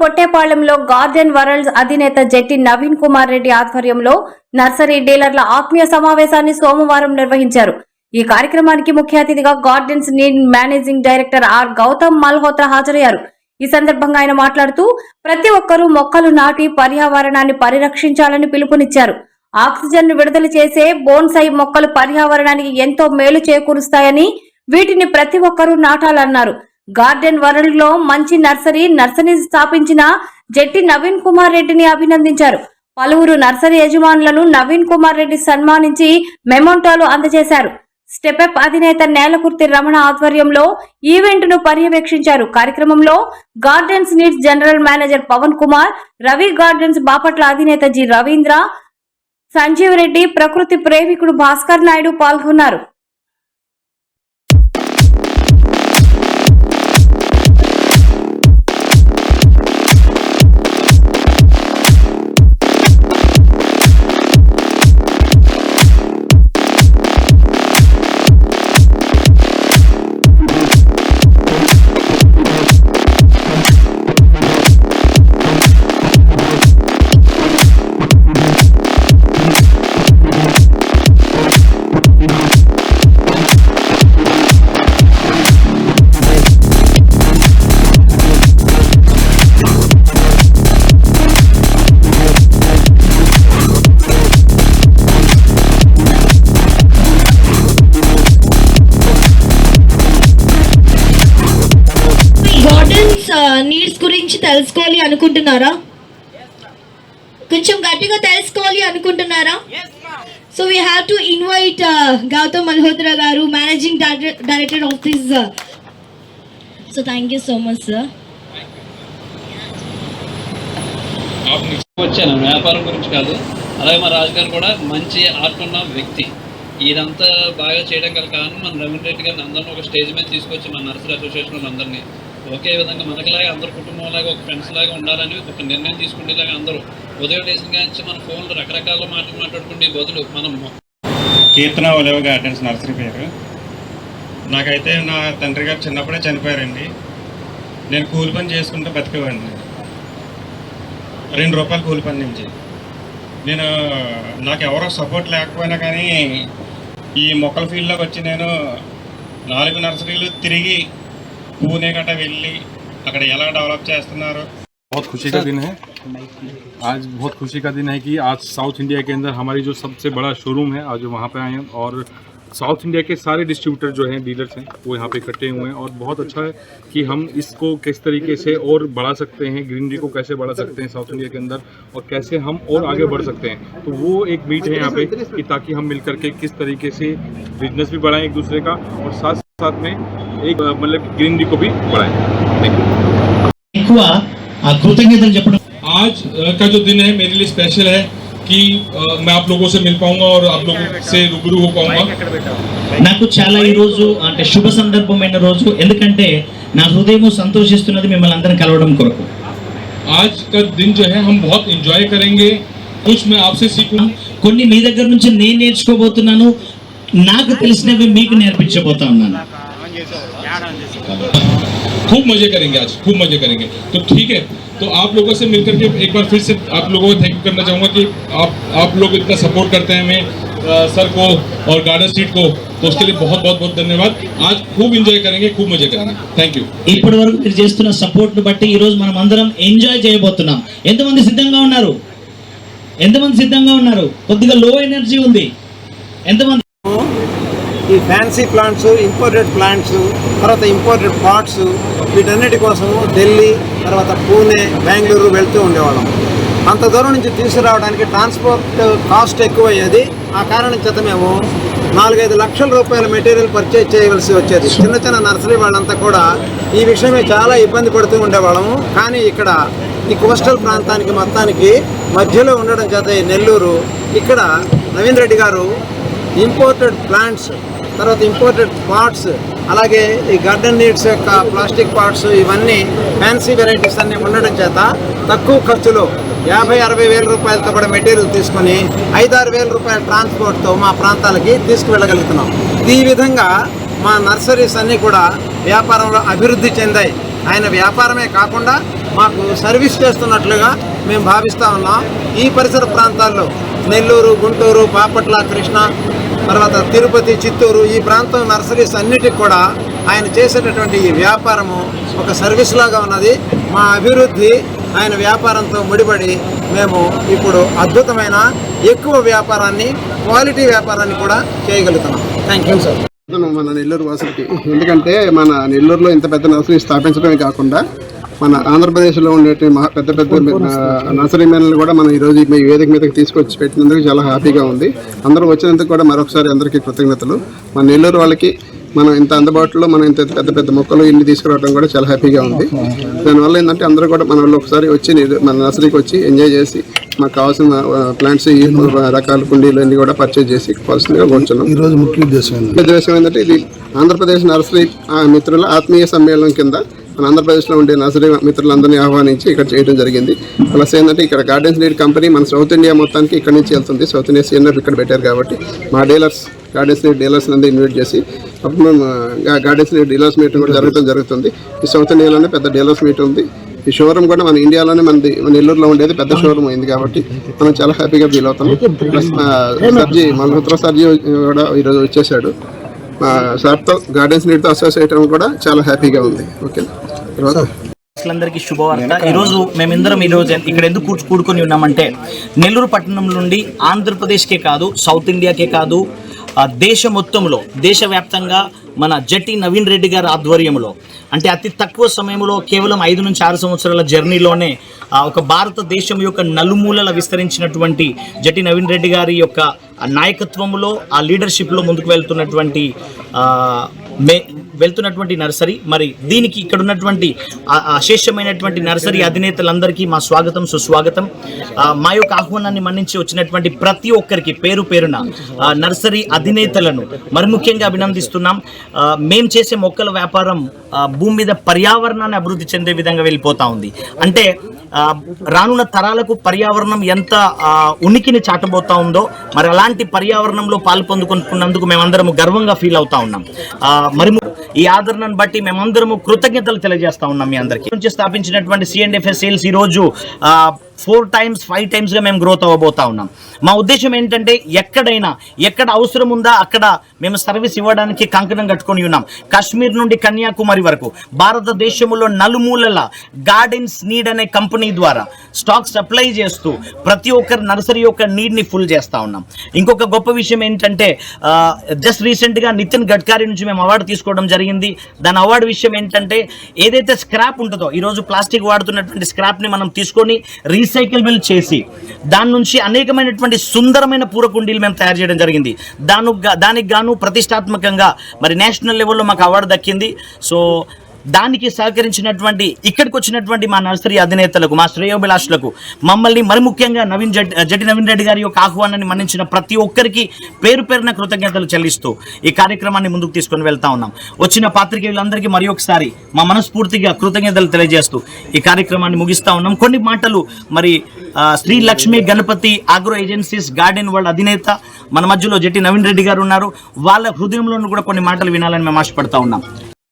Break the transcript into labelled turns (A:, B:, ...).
A: పొట్టేపాలెంలో garden world అధినేత జట్టి నవీన్ కుమార్ రెడ్డి ఆధ్వర్యంలో nursery డీలర్ల ఆత్మీయ సమావేశాన్ని సోమవారం నిర్వహించారు. ఈ కార్యక్రమానికి ముఖ్య అతిథిగా gardens need managing director R Gautam Malhotra హాజరయ్యారు. ఈ సందర్భంగా ఆయన మాట్లాడుతూ ప్రతి ఒక్కరూ మొక్కలు నాటి పర్యావరణాన్ని పరిరక్షించాలని పిలుపునిచ్చారు. ఆక్సిజన్ విడుదల చేసే బోన్సై మొక్కలు పర్యావరణానికి ఎంతో మేలు చేకూరుస్తాయని వీటిని ప్రతి ఒక్కరూ నాటాలన్నారు. గార్డెన్ వరల్డ్లో మంచి నర్సరీ నర్సరీ స్థాపించిన జెట్టి నవీన్ కుమార్ రెడ్డిని అభినందించారు. పలువురు నర్సరీ యజమానులను నవీన్ కుమార్ రెడ్డి సన్మానించి మెమోంటోలు అందజేశారు. స్టెపెప్ అధినేత నేలకుర్తి రమణ ఆధ్వర్యంలో ఈవెంట్ను పర్యవేక్షించారు. కార్యక్రమంలో gardens needs general manager Pavan Kumar Ravi gardens Bapatla అధినేత జి రవీంద్ర సంజీవ్ రెడ్డి ప్రకృతి ప్రేమికుడు భాస్కర్ నాయుడు పాల్గొన్నారు.
B: గురించి తెలుసుకోవాలి అనుకుంటున్నారా? కొంచెం గట్టిగా తెలుసుకోవాలి అనుకుంటున్నారా? So we have to invite Gautam Malhotra గారు managing director of this so thank you so much sir
C: వచ్చాను. వ్యాపారం గురించి కాదు. అలాగే మా రాజుగారు కూడా మంచి ఆర్ట్ ఉన్న వ్యక్తి. ఇదంతా బాగా చేయడం గల కారణం మన రవీంద్ర రెడ్డి గారిని అందరిని ఒక స్టేజ్ మీద తీసుకొచ్చి మన నర్సరీ అసోసియేషన్ అందరినీ. ఒకే విధంగా మనకులాగా అందరు కుటుంబంలాగా ఒక ఫ్రెండ్స్ లాగా ఉండాలని ఒక నిర్ణయం తీసుకునేలాగా అందరూ ఉదయం లేచిన కానీ మన ఫోన్లో రకరకాల మాటలు మాట్లాడుకునే బదులు మనం
D: కీర్తన ఒలేవ గార్డెన్స్ నర్సరీ పేరు. నాకైతే నా తండ్రి గారు చిన్నప్పుడే చనిపోయారండి. నేను కూలి పని చేసుకుంటూ బతికేవాడిని. రెండు రూపాయలు కూలి పని నుంచి. నేను నాకు ఎవరో సపోర్ట్ లేకపోయినా కానీ ఈ మొక్కల ఫీల్డ్లోకి వచ్చి నేను నాలుగు నర్సరీలు తిరిగి పూణే గట్రా వెళ్ళి అక్కడ ఎలా డెవలప్ చేస్తున్నారు
E: बहुत खुशी का दिन है आज बहुत खुशी का दिन है कि आज साउथ इंडिया के अंदर हमारी जो सबसे बड़ा शोरूम है आज वहाँ पे आए हैं और साउथ इंडिया के सारे डिस्ट्रीब्यूटर जो हैं डीलर्स हैं वो यहाँ पे इकट्ठे हुए हैं और बहुत अच्छा है कि हम इसको किस तरीके से और बढ़ा सकते हैं ग्रीनरी को कैसे बढ़ा सकते हैं साउथ इंडिया के अंदर और कैसे हम और आगे बढ़ सकते हैं तो वो एक मीट है यहाँ पे कि ताकि हम मिल करके किस तरीके से बिजनेस भी बढ़ाएं एक दूसरे का और साथ साथ में एक अ, मतलब कि ग्रीनरी को भी बढ़ाएं थैंक यू
F: ఎక్కువ ఆ కృతజ్ఞతలు చెప్పడం
G: आज अ, का जो दिन है मेरे लिए स्पेशल है कि अ, मैं आप लोगों से मिल पाऊंगा और आप लोगों से रूबरू हो पाऊंगा
F: నాకు చాలా ఈ రోజు అంటే శుభ సందర్భమైన రోజు ఎందుకంటే నా హృదయం సంతోషిస్తున్నది మిమ్మల్ని అందరిని కలవడం కొరకు
G: आज का दिन जो है हम बहुत इंजॉय करेंगे कुछ मैं आपसे सीखूं
F: కొన్ని మీ దగ్గర నుంచి నేను నేర్చుకోబోతున్నాను నాకు తెలిసినవి మీకు నేర్పించబోతా ఉన్నాను
G: खूब मजे करेंगे आज खूब मजे करेंगे तो ठीक है तो आप लोगों से मिलकर के एक बार फिर से आप लोगों को थैंक यू करना चाहूंगा कि आप आप लोग इतना सपोर्ट करते हैं हमें अ, सर को और गार्डन स्ट्रीट को तो उसके लिए बहुत बहुत बहुत धन्यवाद आज खूब इंजॉय करेंगे खूब मजे करेंगे थैंक यू
F: ఇప్పటి వరకు మీరు చేస్తున్న సపోర్ట్ ను బట్టి ఈ రోజు మనం అందరం ఎంజాయ్ చేయబోతున్నాం ఎంతమంది సిద్ధంగా ఉన్నారు ఎంతమంది సిద్ధంగా ఉన్నారు కొద్దిగా లో ఎనర్జీ ఉంది ఎంతమంది
H: ఈ ఫ్యాన్సీ ప్లాంట్స్ ఇంపోర్టెడ్ ప్లాంట్స్ తర్వాత ఇంపోర్టెడ్ పార్ట్స్ వీటన్నిటి కోసం ఢిల్లీ తర్వాత పూణే బెంగళూరు వెళ్తూ ఉండేవాళ్ళం. అంత దూరం నుంచి తీసుకురావడానికి ట్రాన్స్పోర్ట్ కాస్ట్ ఎక్కువ అయ్యేది ఆ కారణం చేత మేము నాలుగైదు లక్షల రూపాయల మెటీరియల్ పర్చేజ్ చేయవలసి వచ్చేది. చిన్న చిన్న నర్సరీ వాళ్ళంతా కూడా ఈ విషయమే చాలా ఇబ్బంది పడుతూ ఉండేవాళ్ళము. కానీ ఇక్కడ ఈ కోస్టల్ ప్రాంతానికి మొత్తానికి మధ్యలో ఉండడం చేత ఈ నెల్లూరు ఇక్కడ నవీన్ రెడ్డి గారు ఇంపోర్టెడ్ ప్లాంట్స్ తర్వాత ఇంపోర్టెడ్ పార్ట్స్ అలాగే ఈ గార్డెన్ నీడ్స్ యొక్క ప్లాస్టిక్ పార్ట్స్ ఇవన్నీ ఫ్యాన్సీ వెరైటీస్ అన్నీ ఉండడం చేత తక్కువ ఖర్చులో యాభై అరవై వేల రూపాయలతో కూడా మెటీరియల్ తీసుకొని ఐదారు వేల రూపాయల ట్రాన్స్పోర్ట్తో మా ప్రాంతాలకి తీసుకువెళ్ళగలుగుతున్నాం. ఈ విధంగా మా నర్సరీస్ అన్నీ కూడా వ్యాపారంలో అభివృద్ధి చెందాయి. ఆయన వ్యాపారమే కాకుండా మాకు సర్వీస్ చేస్తున్నట్లుగా మేము భావిస్తూ ఉన్నాం. ఈ పరిసర ప్రాంతాల్లో నెల్లూరు గుంటూరు బాపట్ల కృష్ణ తర్వాత తిరుపతి చిత్తూరు ఈ ప్రాంతం నర్సరీస్ అన్నిటికి కూడా ఆయన చేసేటటువంటి ఈ వ్యాపారము ఒక సర్వీస్ లాగా ఉన్నది. మా అభివృద్ధి ఆయన వ్యాపారంతో ముడిపడి మేము ఇప్పుడు అద్భుతమైన ఎక్కువ వ్యాపారాన్ని క్వాలిటీ వ్యాపారాన్ని కూడా చేయగలుగుతున్నాం. థ్యాంక్ యూ సార్
I: మన నెల్లూరు వాసులకి. ఎందుకంటే మన నెల్లూరులో ఇంత పెద్ద నర్సరీ స్థాపించడమే కాకుండా మన ఆంధ్రప్రదేశ్లో ఉండే మహా పెద్ద పెద్ద నర్సరీ మేనలు కూడా మనం ఈరోజు ఈ వేదిక మీదకి తీసుకొచ్చి పెట్టినందుకు చాలా హ్యాపీగా ఉంది. అందరూ వచ్చినందుకు కూడా మరొకసారి అందరికీ కృతజ్ఞతలు. మన నెల్లూరు వాళ్ళకి మనం ఇంత అందుబాటులో మనం ఇంత పెద్ద పెద్ద మొక్కలు ఇల్లు తీసుకురావడం కూడా చాలా హ్యాపీగా ఉంది. దానివల్ల ఏంటంటే అందరూ కూడా మన వాళ్ళు ఒకసారి వచ్చి మన నర్సరీకి వచ్చి ఎంజాయ్ చేసి మాకు కావాల్సిన ప్లాంట్స్ ఈ రకాల కుండీలు అన్ని కూడా పర్చేజ్ చేసి కావాల్సిందిగా కూర్చున్నాం.
J: ఈరోజు ముఖ్య ఉద్దేశం?
I: ఉద్దేశం ఏంటంటే ఇది ఆంధ్రప్రదేశ్ నర్సరీ మిత్రుల ఆత్మీయ సమ్మేళనం కింద మన ఆంధ్రప్రదేశ్లో ఉండే నర్సరీ మిత్రులందరినీ ఆహ్వానించి ఇక్కడ చేయడం జరిగింది. ప్లస్ ఏంటంటే ఇక్కడ గార్డెన్స్ లీడ్ కంపెనీ మన సౌత్ ఇండియా మొత్తానికి ఇక్కడ నుంచి వెళ్తుంది. సౌత్ ఇండియా సీఎన్ఎఫ్ ఇక్కడ పెట్టారు కాబట్టి మా డీలర్స్ గార్డెన్స్ లీడ్ డీలర్స్ అందరూ ఇన్వైట్ చేసి అప్పుడు గార్డెన్స్ లీడ్ డీలర్స్ మీట్ కూడా జరగడం జరుగుతుంది. ఈ సౌత్ ఇండియాలోనే పెద్ద డీలర్స్ మీట్ ఉంది. ఈ షోరూమ్ కూడా మన ఇండియాలోనే మనది మన నెల్లూరులో ఉండేది పెద్ద షోరూమ్ అయింది కాబట్టి మనం చాలా హ్యాపీగా ఫీల్ అవుతాం ప్లస్ సర్జీ మల్హోత్రా సర్జీ కూడా ఈరోజు వచ్చేసాడు మా సార్తో గార్డెన్స్ నీట్తో అసోసియేట్ అవ్వడం కూడా చాలా హ్యాపీగా ఉంది. ఓకే
F: అందరికీ శుభవార్త. ఈరోజు మేమిందరం ఈరోజు ఇక్కడ ఎందుకు కూర్చు కూడుకొని ఉన్నామంటే నెల్లూరు పట్టణం నుండి ఆంధ్రప్రదేశ్కే కాదు సౌత్ ఇండియాకే కాదు దేశ మొత్తంలో దేశవ్యాప్తంగా మన జట్టి నవీన్ రెడ్డి గారి ఆధ్వర్యంలో అంటే అతి తక్కువ సమయంలో కేవలం ఐదు నుంచి ఆరు సంవత్సరాల జర్నీలోనే ఒక భారతదేశం యొక్క నలుమూలల విస్తరించినటువంటి జట్టి నవీన్ రెడ్డి గారి యొక్క నాయకత్వంలో ఆ లీడర్షిప్లో ముందుకు వెళ్తున్నటువంటి మే వెళ్తున్నటువంటి నర్సరీ మరి దీనికి ఇక్కడ ఉన్నటువంటి ఆ- అశేషమైనటువంటి నర్సరీ అధినేతలందరికీ మా స్వాగతం సుస్వాగతం. మా యొక్క ఆహ్వానాన్ని మన్నించి వచ్చినటువంటి ప్రతి ఒక్కరికి పేరు పేరున నర్సరీ అధినేతలను మరి ముఖ్యంగా అభినందిస్తున్నాం. మేము మేం చేసే మొక్కల వ్యాపారం భూమి మీద పర్యావరణాన్ని అభివృద్ధి చెందే విధంగా వెళ్ళిపోతా ఉంది. అంటే రానున్న తరాలకు పర్యావరణం ఎంత ఆ, ఉనికిని చాటబోతా ఉందో మరి అలాంటి పర్యావరణంలో పాలు పొందుకున్నందుకు మేమందరం గర్వంగా ఫీల్ అవుతా ఉన్నాం. ఆ, మరి ఈ ఆదరణను బట్టి మేమందరము కృతజ్ఞతలు తెలియజేస్తా ఉన్నాం మీ అందరికీ. నుంచి స్థాపించినటువంటి సిఎండ్ఎఫ్ఎస్ సేల్స్ ఈరోజు ఫోర్ టైమ్స్ ఫైవ్ టైమ్స్గా మేము గ్రోత్ అవ్వబోతా ఉన్నాం. మా ఉద్దేశం ఏంటంటే ఎక్కడైనా ఎక్కడ అవసరం ఉందా అక్కడ మేము సర్వీస్ ఇవ్వడానికి కంకణం కట్టుకొని ఉన్నాం. కాశ్మీర్ నుండి కన్యాకుమారి వరకు భారతదేశంలో నలుమూలల గార్డెన్స్ నీడ్ అనే కంపెనీ ద్వారా స్టాక్ సప్లై చేస్తూ ప్రతి ఒక్కరి నర్సరీ యొక్క నీడ్ని ఫుల్ చేస్తూ ఉన్నాం. ఇంకొక గొప్ప విషయం ఏంటంటే జస్ట్ రీసెంట్గా నితిన్ గడ్కరీ నుంచి మేము అవార్డు తీసుకోవడం జరిగింది. దాని అవార్డు విషయం ఏంటంటే ఏదైతే స్క్రాప్ ఉంటుందో ఈరోజు ప్లాస్టిక్ వాడుతున్నటువంటి స్క్రాప్ని మనం తీసుకొని రీ రీసైకిల్బుల్ చేసి దాని నుంచి అనేకమైనటువంటి సుందరమైన పూరకుండీలు మేము తయారు చేయడం జరిగింది. దాని దానికి గాను ప్రతిష్టాత్మకంగా మరి నేషనల్ లెవెల్లో మాకు అవార్డు దక్కింది. సో దానికి సహకరించినటువంటి ఇక్కడికి వచ్చినటువంటి మా నర్సరీ అధినేతలకు మా శ్రేయోభిలాషులకు మమ్మల్ని మరి ముఖ్యంగా నవీన్ జట్ జటి నవీన్ రెడ్డి గారి యొక్క ఆహ్వానాన్ని మన్నించిన ప్రతి ఒక్కరికి పేరు పేరున కృతజ్ఞతలు చెల్లిస్తూ ఈ కార్యక్రమాన్ని ముందుకు తీసుకొని వెళ్తా ఉన్నాం. వచ్చిన పాత్రికేయులందరికీ మరి ఒకసారి మా మనస్ఫూర్తిగా కృతజ్ఞతలు తెలియజేస్తూ ఈ కార్యక్రమాన్ని ముగిస్తా ఉన్నాం. కొన్ని మాటలు మరి Sri Lakshmi Ganapathi agro agencies garden world అధినేత మన మధ్యలో జట్టి నవీన్ రెడ్డి గారు ఉన్నారు. వాళ్ళ హృదయంలోనూ కూడా కొన్ని మాటలు వినాలని మేము ఆశపడతా ఉన్నాం.